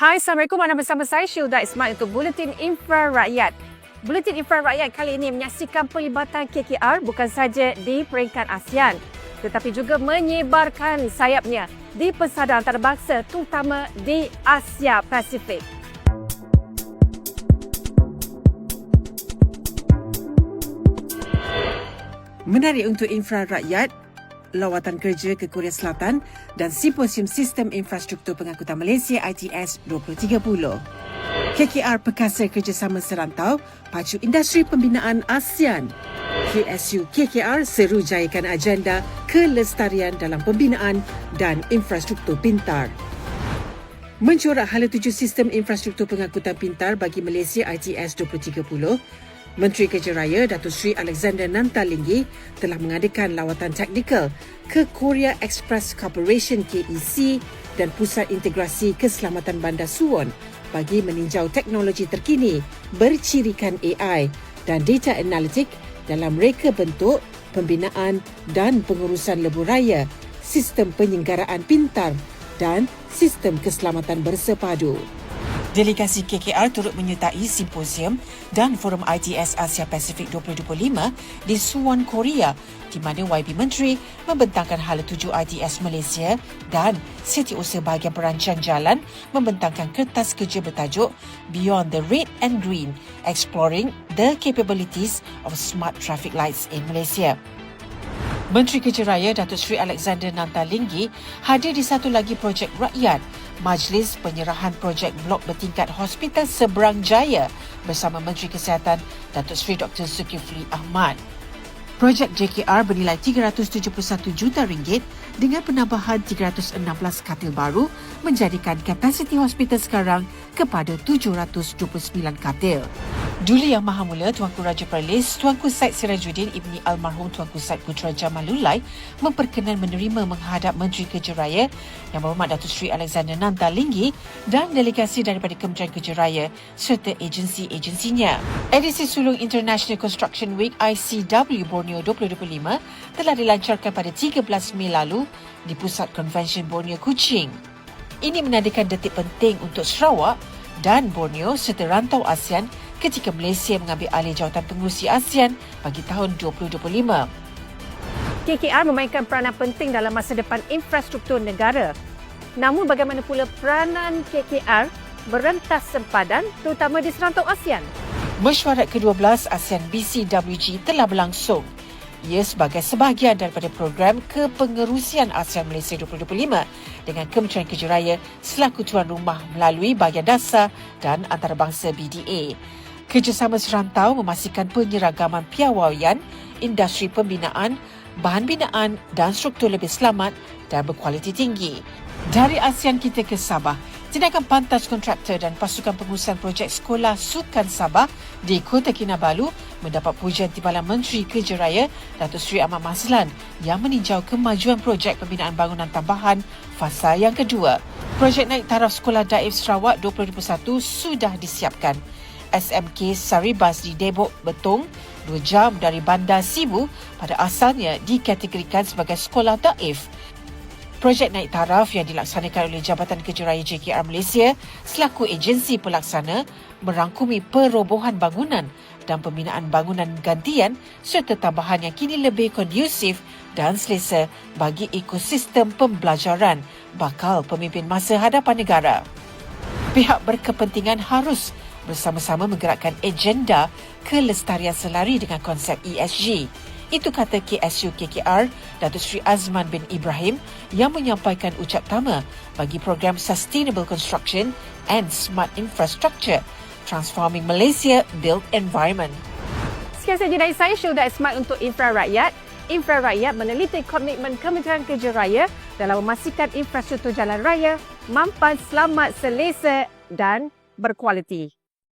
Hai, Assalamualaikum. Anda bersama saya Syilda Ismail untuk Buletin Infra Rakyat. Buletin Infra Rakyat kali ini menyaksikan pelibatan KKR bukan saja di peringkat ASEAN tetapi juga menyebarkan sayapnya di pesada antarabangsa terutama di Asia Pasifik. Menarik untuk infra rakyat, lawatan kerja ke Korea Selatan dan Simposium Sistem Infrastruktur Pengangkutan Malaysia ITS 2030. KKR Perkasa Kerjasama Serantau pacu industri pembinaan ASEAN. KSU KKR seru jayakan agenda kelestarian dalam pembinaan dan infrastruktur pintar. Mencorak hala tuju sistem infrastruktur pengangkutan pintar bagi Malaysia ITS 2030, Menteri Kerja Raya Datuk Seri Alexander Nantalinggi telah mengadakan lawatan teknikal ke Korea Express Corporation KEC dan Pusat Integrasi Keselamatan Bandar Suwon bagi meninjau teknologi terkini bercirikan AI dan data analitik dalam reka bentuk, pembinaan dan pengurusan lebuh raya, sistem penyenggaraan pintar dan sistem keselamatan bersepadu. Delegasi KKR turut menyertai simposium dan forum ITS Asia Pasifik 2025 di Suwon, Korea di mana YB Menteri membentangkan hala tuju ITS Malaysia dan Setiausaha Bahagian Perancang Jalan membentangkan kertas kerja bertajuk Beyond the Red and Green Exploring the Capabilities of Smart Traffic Lights in Malaysia. Menteri Kerja Raya Datuk Seri Alexander Nantalinggi hadir di satu lagi projek rakyat, Majlis Penyerahan Projek Blok Bertingkat Hospital Seberang Jaya bersama Menteri Kesihatan Datuk Seri Dr. Zulkifli Ahmad. Projek JKR bernilai 371 juta ringgit dengan penambahan 316 katil baru menjadikan kapasiti hospital sekarang kepada 729 katil. Duli Yang Maha Mulia Tuanku Raja Perlis, Tuanku Said Sirajuddin Ibni Almarhum Tuanku Said Putra Jamalulai memperkenan menerima menghadap Menteri Kerja Raya Yang Berhormat Datuk Seri Alexander Nanta Linggi dan delegasi daripada Kementerian Kerja Raya serta agensi-agensinya. Edisi Sulung International Construction Week ICW Borneo 2025 telah dilancarkan pada 13 Mei lalu di Pusat Convention Borneo Kuching. Ini menandakan detik penting untuk Sarawak dan Borneo serta rantau ASEAN ketika Malaysia mengambil alih jawatan pengurusi ASEAN bagi tahun 2025. KKR memainkan peranan penting dalam masa depan infrastruktur negara. Namun bagaimana pula peranan KKR berentas sempadan terutama di serantau ASEAN? Mesyuarat ke-12 ASEAN BCWG telah berlangsung. Ia sebagai sebahagian daripada program kepengerusian ASEAN Malaysia 2025 dengan Kementerian Kerja Raya selaku tuan rumah melalui bahagian dasar dan antarabangsa BDA. Kerjasama serantau memastikan penyeragaman piawaian, industri pembinaan, bahan binaan dan struktur lebih selamat dan berkualiti tinggi. Dari ASEAN kita ke Sabah, tindakan pantas kontraktor dan pasukan pengurusan projek sekolah Sukan Sabah di Kota Kinabalu mendapat pujian Timbalan Menteri Kerja Raya Datuk Seri Ahmad Maslan yang meninjau kemajuan projek pembinaan bangunan tambahan fasa yang kedua. Projek naik taraf Sekolah Daif Sarawak 2021 sudah disiapkan. SMK Saribas di Debok, Betong, dua jam dari Bandar Sibu pada asalnya dikategorikan sebagai sekolah daif. Projek naik taraf yang dilaksanakan oleh Jabatan Kerja Raya JKR Malaysia selaku agensi pelaksana merangkumi perobohan bangunan dan pembinaan bangunan gantian serta tambahan yang kini lebih kondusif dan selesa bagi ekosistem pembelajaran bakal pemimpin masa hadapan negara. Pihak berkepentingan harus bersama-sama menggerakkan agenda kelestarian selari dengan konsep ESG. Itu kata KSU KKR Datuk Seri Azman bin Ibrahim yang menyampaikan ucap tama bagi program Sustainable Construction and Smart Infrastructure Transforming Malaysia Built Environment. Sekian saja dari saya Syilda Ismail untuk Infra Rakyat. Infra Rakyat meneliti komitmen Kementerian Kerja Raya dalam memastikan infrastruktur jalan raya mampan, selamat, selesa dan berkualiti.